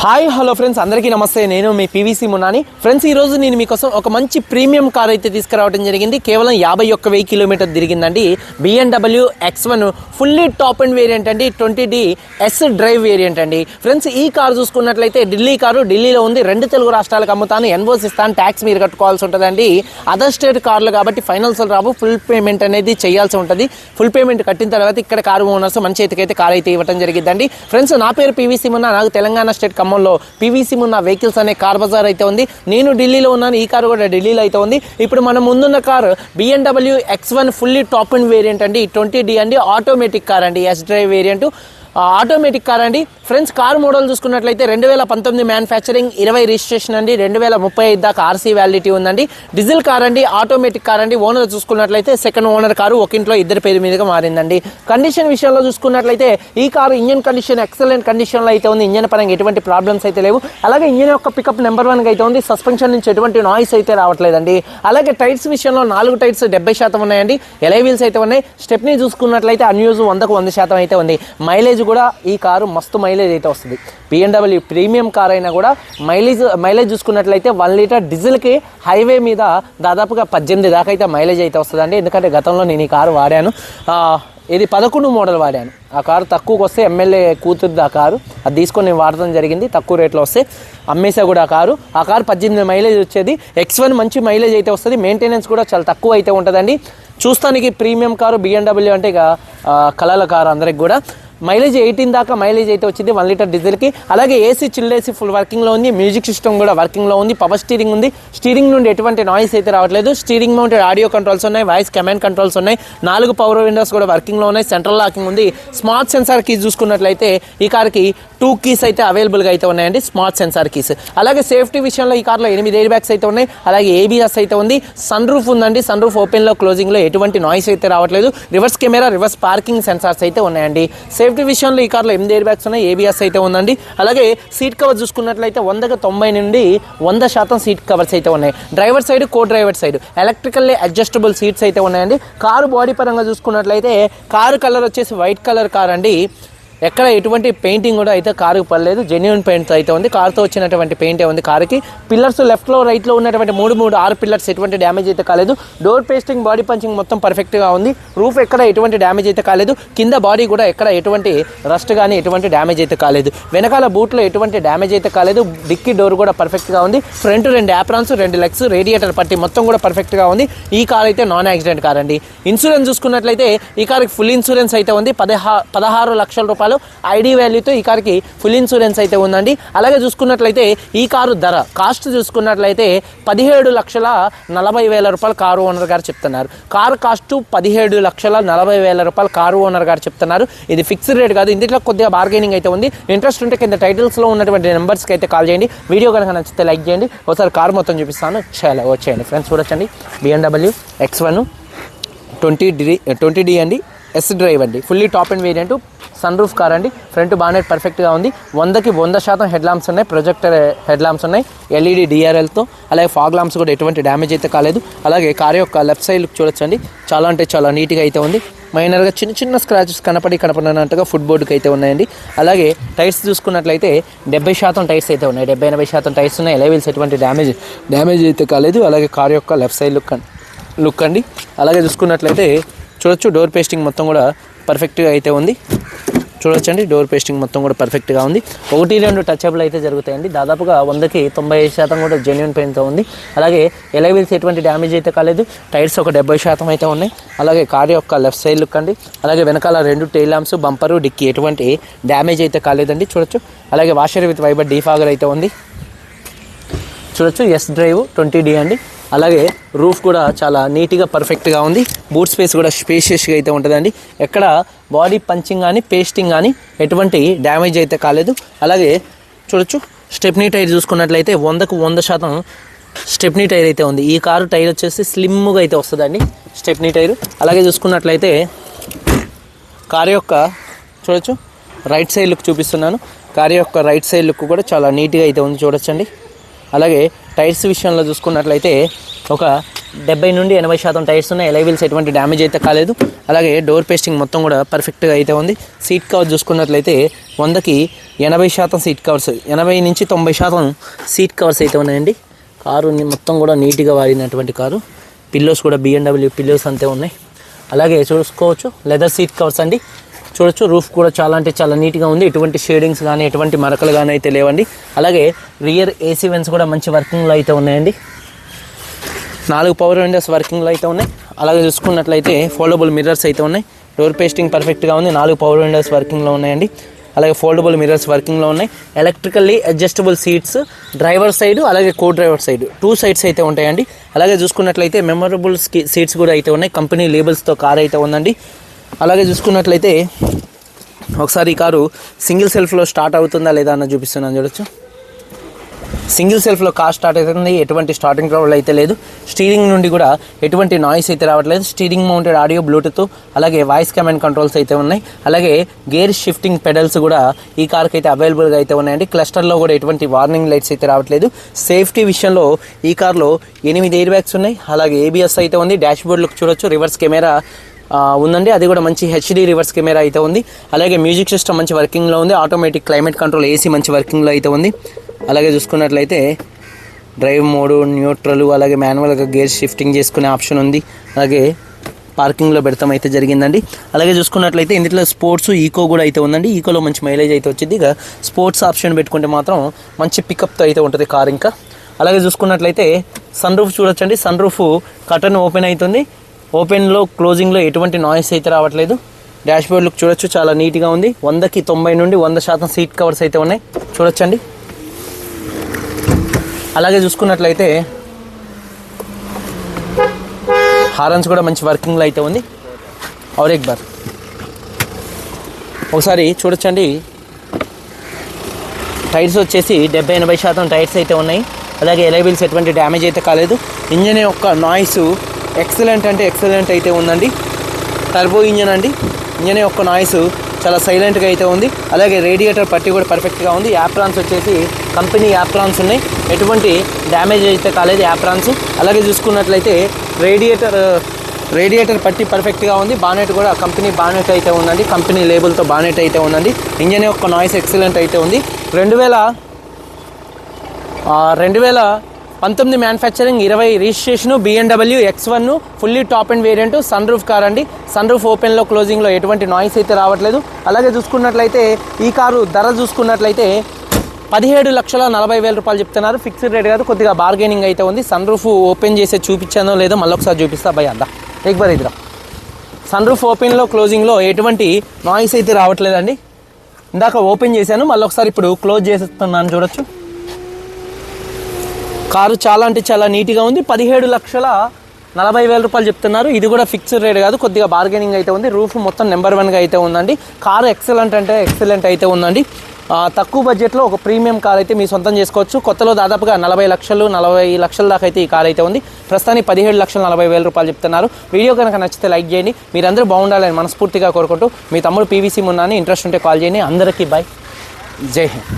Hi hello friends అందరికీ నమస్తే. నేను మీ పీవీసీ మున్నాని. ఫ్రెండ్స్ ఈ రోజు నేను మీకోసం ఒక మంచి ప్రీమియం కార్ అయితే తీసుకురావడం జరిగింది. కేవలం యాభై ఒక్క వెయ్యి kilometre తిరిగిందండి. BMW X one fully top and variant అండి. Twenty D S drive variant అండి. ఫ్రెండ్స్ ఈ కార్ చూసుకున్నట్లయితే ఢిల్లీ కారు ఢిల్లీలో ఉంది. రెండు తెలుగు రాష్ట్రాలకు అమ్ముతాను. ఎన్వోస్ ఇస్తాను. ట్యాక్స్ మీరు కట్టుకోవాల్సి ఉంటుందండి. అదర్ స్టేట్ కార్లు కాబట్టి ఫైనల్స్ రావు. ఫుల్ పేమెంట్ అనేది చేయాల్సి ఉంటుంది. ఫుల్ పేమెంట్ కట్టిన తర్వాత ఇక్కడ కారు ఓనర్స్ మన అయితే కార్ అయితే ఇవ్వడం జరిగిందండి ఫ్రెండ్స్ నా పేరు పీవీసీ మున్నా. నాకు తెలంగాణ స్టేట్ ఖమ్మంలో పీవీసీ ఉన్న వెహికల్స్ అనే కార్ బజార్ అయితే ఉంది. నేను ఢిల్లీలో ఉన్నాను ఈ కారు కూడా ఢిల్లీలో అయితే ఉంది. ఇప్పుడు మనం ముందున్న car BMW X one fully top and variant అండి. ట్వంటీ డి అండి ఆటోమేటిక్ కార్ అండి S drive variant automatic car అండి. ఫ్రెండ్స్ కార్ మోడల్ చూసుకున్నట్లయితే రెండు వేల పంతొమ్మిది మ్యానుఫ్యాక్చరింగ్ ఇరవై రిజిస్ట్రేషన్ అండి. రెండు వేల ముప్పై ఐదు దాకా ఆర్సీ వ్యాలిడిటీ ఉందండి. డీజిల్ కార్ అండి ఆటోమేటిక్ కార్ అండి. ఓనర్ చూసుకున్నట్లయితే సెకండ్ ఓనర్ కారు ఒక ఇంట్లో ఇద్దరు పేరు మీదుగా మారిందండి. కండిషన్ విషయంలో చూసుకున్నట్లయితే ఈ కారు ఇంజన్ కండిషన్ ఎక్సలెంట్ కండిషన్లో అయితే ఉంది. ఇంజన్ పరంగా ఎటువంటి ప్రాబ్లమ్స్ అయితే లేవు. అలాగే ఇంజన్ యొక్క పికప్ నెంబర్ వన్గా అయితే ఉంది. సస్పెన్షన్ నుంచి ఎటువంటి నాయిస్ అయితే రావట్లేదండి. అలాగే టైర్స్ విషయంలో నాలుగు టైర్స్ డెబ్బై శాతం ఉన్నాయండి. ఎలై వీల్స్ అయితే ఉన్నాయి. స్టెప్ని చూసుకున్నట్లయితే అన్యూజ్ వందకు వంద శాతం అయితే ఉంది. మైలేజ్ కూడా ఈ కారు మస్తు మైలేజ్ అయితే వస్తుంది. బిఎండబ్ల్యూ ప్రీమియం కార్ అయినా కూడా మైలేజ్ మైలేజ్ చూసుకున్నట్లయితే వన్ లీటర్ డీజిల్కి హైవే మీద దాదాపుగా పద్దెనిమిది దాకా అయితే మైలేజ్ అయితే వస్తుందండి. ఎందుకంటే గతంలో నేను ఈ కారు వాడాను. ఇది పదకొండు మోడల్ వాడాను. ఆ కారు తక్కువకి వస్తే ఎమ్మెల్యే కూతురుది ఆ కారు. అది తీసుకొని నేను వాడటం జరిగింది. తక్కువ రేట్లో వస్తే అమ్మేసా కూడా ఆ కారు. ఆ కారు పద్దెనిమిది మైలేజ్ వచ్చేది. ఎక్స్ వన్ మంచి మైలేజ్ అయితే వస్తుంది. మెయింటెనెన్స్ కూడా చాలా తక్కువ అయితే ఉంటుందండి. చూస్తానికి ప్రీమియం కారు బిఎండబ్ల్యూ అంటే ఇక కలల కారు అందరికి కూడా. మైలేజ్ ఎయిటీన్ దాకా మైలేజ్ అయితే వచ్చింది వన్ లీటర్ డీజిల్కి. అలాగే ఏసీ చిల్ ఏసీ ఫుల్ వర్కింగ్లో ఉంది మ్యూజిక్ సిస్టమ్ కూడా వర్కింగ్లో ఉంది పవర్ స్టీరింగ్ ఉంది. స్టీరింగ్ నుండి ఎటువంటి నాయిస్ అయితే రావట్లేదు. స్టీరింగ్ మౌంటెడ్ ఆడియో కంట్రోల్స్ ఉన్నాయి వాయిస్ కమాండ్ కంట్రోల్స్ ఉన్నాయి. నాలుగు పవర్ విండోస్ కూడా వర్కింగ్లో ఉన్నాయి సెంట్రల్ లాకింగ్ ఉంది. స్మార్ట్ సెన్సార్ కీస్ చూసుకున్నట్లయితే ఈ కార్కి టూ కీస్ అయితే అవైలబుల్గా అయితే ఉన్నాయండి స్మార్ట్ సెన్సార్ కీస్. అలాగే సేఫ్టీ విషయంలో ఈ కార్లో ఎనిమిది ఎయిర్ బ్యాగ్స్ అయితే ఉన్నాయి అలాగే ఏబిఎస్ అయితే ఉంది. సన్ రూఫ్ ఉందండి సన్ రూఫ్ ఓపెన్లో క్లోజింగ్లో ఎటువంటి నాయిస్ అయితే రావట్లేదు. Reverse camera reverse parking sensors అయితే ఉన్నాయండి. సేఫ్టీ విషయంలో ఈ కార్లో ఎనిమిది ఎయిర్ బ్యాగ్స్ ఉన్నాయి ఏబిఎస్ అయితే ఉందండి. అలాగే సీట్ కవర్ చూసుకున్నట్లయితే వందకు తొంభై నుండి వంద శాతం సీట్ కవర్స్ అయితే ఉన్నాయి. Driver side co driver side electrically adjustable seats అయితే ఉన్నాయండి. కారు బాడీ పరంగా చూసుకున్నట్లయితే కారు కలర్ వచ్చేసి వైట్ కలర్ కార్ అండి. ఎక్కడ ఎటువంటి పెయింటింగ్ కూడా అయితే కారుకు పడలేదు. జెన్యున్ పెయింట్ అయితే ఉంది. కారుతో వచ్చినటువంటి పెయింటే ఉంది కారుకి. పిల్లర్స్ లెఫ్ట్లో రైట్లో ఉన్నటువంటి మూడు మూడు ఆరు పిల్లర్స్ ఎటువంటి డ్యామేజ్ అయితే కాలేదు. డోర్ పేస్టింగ్ బాడీ పంచింగ్ మొత్తం పర్ఫెక్ట్గా ఉంది. రూఫ్ ఎక్కడ ఎటువంటి డ్యామేజ్ అయితే కాలేదు. కింద బాడీ కూడా ఎక్కడ ఎటువంటి రస్ట్ కానీ ఎటువంటి డ్యామేజ్ అయితే కాలేదు. వెనకాల బూట్లో ఎటువంటి డ్యామేజ్ అయితే కాలేదు. డిక్కీ డోర్ కూడా పర్ఫెక్ట్గా ఉంది. ఫ్రంట్ రెండు యాప్రాన్స్ రెండు లెగ్స్ రేడియేటర్ పట్టి మొత్తం కూడా పర్ఫెక్ట్గా ఉంది. ఈ కార్ అయితే నాన్ యాక్సిడెంట్ కార్ అండి. ఇన్సూరెన్స్ చూసుకున్నట్లయితే ఈ కార్కి ఫుల్ ఇన్సూరెన్స్ అయితే ఉంది. పదహా పదహారు లక్షల రూపాయలు ఐడి వాల్యూతో ఈ కార్కి ఫుల్ ఇన్సూరెన్స్ అయితే ఉందండి. అలాగే చూసుకున్నట్లయితే ఈ కారు ధర కాస్ట్ చూసుకున్నట్లయితే పదిహేడు లక్షల నలభై వేల రూపాయలు కారు ఓనర్ గారు చెప్తున్నారు. కారు కాస్ట్ పదిహేడు లక్షల నలభై వేల రూపాయలు కారు ఓనర్ గారు చెప్తున్నారు. ఇది ఫిక్స్డ్ రేట్ కాదు. ఇందులో కొద్దిగా బార్గెనింగ్ అయితే ఉంది. ఇంట్రెస్ట్ ఉంటే కింద టైటిల్స్లో ఉన్నటువంటి నెంబర్స్కి అయితే కాల్ చేయండి. వీడియో కనుక నచ్చితే లైక్ చేయండి. ఒకసారి కారు మొత్తం చూపిస్తాను. చాలా వచ్చేయండి. ఫ్రెండ్స్ చూడొచ్చండి. BMW X one twenty D twenty D అండి. ఎస్ డ్రైవ్ అండి. Fully top and variant sunroof car అండి ఫ్రంట్ బానెట్ పర్ఫెక్ట్గా ఉంది. వందకి వంద శాతం హెడ్ లాంప్స్ ఉన్నాయి. ప్రొజెక్టర్ హెడ్ లాంప్స్ ఉన్నాయి. ఎల్ఈడి డిఆర్ఎల్తో అలాగే ఫాగ్ లాంప్స్ కూడా ఎటువంటి డ్యామేజ్ అయితే కాలేదు. అలాగే కార్ యొక్క లెఫ్ట్ సైడ్ లుక్ చూడొచ్చండి. చాలా అంటే చాలా నీట్గా అయితే ఉంది. మైనర్గా చిన్న చిన్న స్క్రాచెస్ కనపడి కనపడినట్టుగా ఫుట్ బోర్డుకి అయితే ఉన్నాయండి. అలాగే టైర్స్ చూసుకున్నట్లయితే డెబ్బై శాతం టైర్స్ అయితే ఉన్నాయి. డెబ్బై ఎనభై శాతం టైర్స్ ఉన్నాయి. ఎలవీల్స్ ఎటువంటి డ్యామేజ్ డ్యామేజ్ అయితే కాలేదు. అలాగే కార్ యొక్క లెఫ్ట్ సైడ్ లుక్ లుక్ అండి. అలాగే చూసుకున్నట్లయితే చూడొచ్చు. డోర్ పేస్టింగ్ మొత్తం కూడా పర్ఫెక్ట్గా అయితే ఉంది. చూడొచ్చండి. డోర్ పేస్టింగ్ మొత్తం కూడా పర్ఫెక్ట్గా ఉంది. ఒకటి రెండు టచ్అప్లు అయితే జరుగుతాయండి. దాదాపుగా వందకి తొంభై ఐదు శాతం కూడా జెన్యున్ పెయింట్తో ఉంది. అలాగే ఎలైవిల్స్ ఎటువంటి డ్యామేజ్ అయితే కాలేదు. టైర్స్ ఒక డెబ్బై శాతం అయితే ఉన్నాయి. అలాగే కార్ యొక్క లెఫ్ట్ సైడ్ లుక్ అండి. అలాగే వెనకాల రెండు టైల్ ల్యాంప్స్ బంపరు డిక్కి ఎటువంటి డ్యామేజ్ అయితే కాలేదండి. చూడొచ్చు. అలాగే వాషర్ విత్ వైబర్ డీఫాగర్ అయితే ఉంది. చూడొచ్చు. ఎస్ డ్రైవ్ ట్వంటీ డి అండి. అలాగే రూఫ్ కూడా చాలా నీట్గా పర్ఫెక్ట్గా ఉంది. బూట్ స్పేస్ కూడా స్పేషియస్గా అయితే ఉంటుందండి. ఎక్కడ బాడీ పంచింగ్ కానీ పేస్టింగ్ కానీ ఎటువంటి డ్యామేజ్ అయితే కాలేదు. అలాగే చూడొచ్చు స్టెప్నీ టైర్ చూసుకున్నట్లయితే వందకు వంద శాతం స్టెప్నీ టైర్ అయితే ఉంది. ఈ కారు టైర్ వచ్చేసి స్లిమ్గా అయితే వస్తుందండి స్టెప్నీ టైర్. అలాగే చూసుకున్నట్లయితే కారు యొక్క చూడొచ్చు రైట్ సైడ్ లుక్ చూపిస్తున్నాను. కారు యొక్క రైట్ సైడ్ లుక్ కూడా చాలా నీట్గా అయితే ఉంది చూడొచ్చండి. అలాగే టైర్స్ విషయంలో చూసుకున్నట్లయితే ఒక డెబ్బై నుండి ఎనభై శాతం టైర్స్ ఉన్నాయి. ఎలైవిల్స్ ఎటువంటి డ్యామేజ్ అయితే కాలేదు. అలాగే డోర్ పేస్టింగ్ మొత్తం కూడా పర్ఫెక్ట్గా అయితే ఉంది. సీట్ కవర్ చూసుకున్నట్లయితే వందకి ఎనభై శాతం సీట్ కవర్స్ ఎనభై నుంచి తొంభై శాతం సీట్ కవర్స్ అయితే ఉన్నాయండి. కారు మొత్తం కూడా నీట్గా వాడినటువంటి కారు. పిల్లోస్ కూడా బిఎండబ్ల్యూ పిల్లోస్ అంతే ఉన్నాయి. అలాగే చూసుకోవచ్చు లెదర్ సీట్ కవర్స్ అండి. చూడొచ్చు. రూఫ్ కూడా చాలా అంటే చాలా నీట్గా ఉంది. ఎటువంటి షేడింగ్స్ కానీ ఎటువంటి మరకలు కానీ అయితే లేవండి. అలాగే రియర్ ఏసీ వెన్స్ కూడా మంచి వర్కింగ్లో అయితే ఉన్నాయండి. నాలుగు పవర్ విండోస్ వర్కింగ్లో అయితే ఉన్నాయి. అలాగే చూసుకున్నట్లయితే ఫోల్డబుల్ మిర్రర్స్ అయితే ఉన్నాయి. డోర్ పేస్టింగ్ పర్ఫెక్ట్గా ఉంది. నాలుగు పవర్ విండోస్ వర్కింగ్లో ఉన్నాయండి. అలాగే ఫోల్డబుల్ మిర్రర్స్ వర్కింగ్లో ఉన్నాయి. Electrically adjustable seats driver side అలాగే co driver side. Two sides అయితే ఉంటాయండి. అలాగే చూసుకున్నట్లయితే మెమరబుల్ సీట్స్ కూడా అయితే ఉన్నాయి. కంపెనీ లేబుల్స్తో కార్ అయితే ఉందండి. అలాగే చూసుకున్నట్లయితే ఒకసారి ఈ కారు సింగిల్ సెల్ఫ్లో స్టార్ట్ అవుతుందా లేదా అన్న చూపిస్తున్నాను చూడొచ్చు. సింగిల్ సెల్ఫ్లో కార్ స్టార్ట్ అవుతుంది ఎటువంటి స్టార్టింగ్ ట్రబుల్ అయితే లేదు. స్టీరింగ్ నుండి కూడా ఎటువంటి నాయిస్ అయితే రావట్లేదు. స్టీరింగ్ మౌంటెడ్ ఆడియో బ్లూటూత్ అలాగే వాయిస్ కమాండ్ కంట్రోల్స్ అయితే ఉన్నాయి. అలాగే గేర్ షిఫ్టింగ్ పెడల్స్ కూడా ఈ కార్కి అయితే అవైలబుల్గా అయితే ఉన్నాయండి. క్లస్టర్లో కూడా ఎటువంటి వార్నింగ్ లైట్స్ అయితే రావట్లేదు. సేఫ్టీ విషయంలో ఈ కార్లో ఎనిమిది ఎయిర్ బ్యాగ్స్ ఉన్నాయి. అలాగే ఏబిఎస్ అయితే ఉంది. డాష్ బోర్డ్లోకి చూడొచ్చు. రివర్స్ కెమెరా ఉందండి. అది కూడా మంచి హెచ్డి రివర్స్ కెమెరా అయితే ఉంది. అలాగే మ్యూజిక్ సిస్టమ్ మంచి వర్కింగ్లో ఉంది. ఆటోమేటిక్ క్లైమేట్ కంట్రోల్ ఏసీ మంచి వర్కింగ్లో అయితే ఉంది. అలాగే చూసుకున్నట్లయితే డ్రైవ్ మోడు న్యూట్రల్ అలాగే మాన్యువల్గా గేర్ షిఫ్టింగ్ చేసుకునే ఆప్షన్ ఉంది. అలాగే పార్కింగ్లో పెడతాం అయితే జరిగిందండి. అలాగే చూసుకున్నట్లయితే ఇందులో స్పోర్ట్స్ ఈకో కూడా అయితే ఉందండి. ఈకోలో మంచి మైలేజ్ అయితే వచ్చింది. ఇక స్పోర్ట్స్ ఆప్షన్ పెట్టుకుంటే మాత్రం మంచి పికప్తో అయితే ఉంటుంది కార్ ఇంకా. అలాగే చూసుకున్నట్లయితే సన్ రూఫ్ చూడొచ్చండి. సన్ రూఫ్ కటన్ ఓపెన్ అవుతుంది. ఓపెన్లో క్లోజింగ్లో ఎటువంటి నాయిస్ అయితే రావట్లేదు. డాష్ బోర్డ్ లుక్ చూడొచ్చు చాలా నీట్గా ఉంది. వందకి తొంభై నుండి వంద శాతం సీట్ కవర్స్ అయితే ఉన్నాయి. చూడొచ్చండి. అలాగే చూసుకున్నట్లయితే హారన్స్ కూడా మంచి వర్కింగ్లో అయితే ఉంది. ఔరేక్ బార్ ఒకసారి చూడొచ్చండి. టైర్స్ వచ్చేసి డెబ్బై ఎనభై శాతం టైర్స్ అయితే ఉన్నాయి. అలాగే ఎలైబిల్స్ ఎటువంటి డ్యామేజ్ అయితే కాలేదు. ఇంజిన్ యొక్క నాయిస్ ఎక్సలెంట్ అంటే ఎక్సలెంట్ అయితే ఉందండి. టర్బో ఇంజన్ అండి. ఇంజన్ యొక్క నాయిస్ చాలా సైలెంట్గా అయితే ఉంది. అలాగే రేడియేటర్ పట్టి కూడా పర్ఫెక్ట్గా ఉంది. యాప్రాన్స్ వచ్చేసి కంపెనీ యాప్రాన్స్ ఉన్నాయి. ఎటువంటి డ్యామేజ్ అయితే కాలేదు యాప్రాన్స్ అలాగే చూసుకున్నట్లయితే రేడియేటర్ రేడియేటర్ పట్టి పర్ఫెక్ట్గా ఉంది. బానెట్ కూడా కంపెనీ బానెట్ అయితే ఉందండి. కంపెనీ లేబుల్తో బానెట్ అయితే ఉందండి. ఇంజన్ యొక్క నాయిస్ ఎక్సలెంట్ అయితే ఉంది. రెండు వేల రెండు వేల పంతొమ్మిది మ్యానుఫ్యాక్చరింగ్ ఇరవై registration BMW X one fully top and variant sun roof car అండి. సన్ రూఫ్ ఓపెన్లో క్లోజింగ్లో ఎటువంటి నాయిస్ అయితే రావట్లేదు. అలాగే చూసుకున్నట్లయితే ఈ కారు ధర చూసుకున్నట్లయితే పదిహేడు లక్షల నలభై వేల రూపాయలు చెప్తున్నారు. ఫిక్స్డ్ రేట్ కాదు కొద్దిగా బార్గెనింగ్ అయితే ఉంది. సన్ రూఫ్ ఓపెన్ చేసి చూపించానో లేదో మళ్ళీ ఒకసారి చూపిస్తా. భయ అందా ఎక్ బార్ సన్ రూఫ్ ఓపెన్లో క్లోజింగ్లో ఎటువంటి నాయిస్ అయితే రావట్లేదండి. ఇందాక ఓపెన్ చేశాను మళ్ళీ ఒకసారి ఇప్పుడు క్లోజ్ చేస్తున్నాను చూడొచ్చు. కారు చాలా అంటే చాలా నీట్గా ఉంది. పదిహేడు లక్షల నలభై వేల రూపాయలు చెప్తున్నారు. ఇది కూడా ఫిక్స్డ్ రేట్ కాదు. కొద్దిగా బార్గెనింగ్ అయితే ఉంది. రూఫ్ మొత్తం నెంబర్ వన్గా అయితే ఉందండి. కారు ఎక్సలెంట్ అంటే ఎక్సలెంట్ అయితే ఉందండి. తక్కువ బడ్జెట్లో ఒక ప్రీమియం కార్ అయితే మీ సొంతం చేసుకోవచ్చు. కొత్తలో దాదాపుగా నలభై లక్షలు నలభై లక్షల దాకా అయితే ఈ కార్ అయితే ఉంది. ప్రస్తుతానికి పదిహేడు లక్షల నలభై వేల రూపాయలు చెప్తున్నారు. వీడియో కనుక నచ్చితే లైక్ చేయండి. మీరందరూ బాగుండాలని మనస్ఫూర్తిగా కోరుకుంటూ మీ తమ్ముడు పీవీసీ మున్నాని ఇంట్రెస్ట్ ఉంటే కాల్ చేయండి. అందరికీ బాయ్ జై హింద్.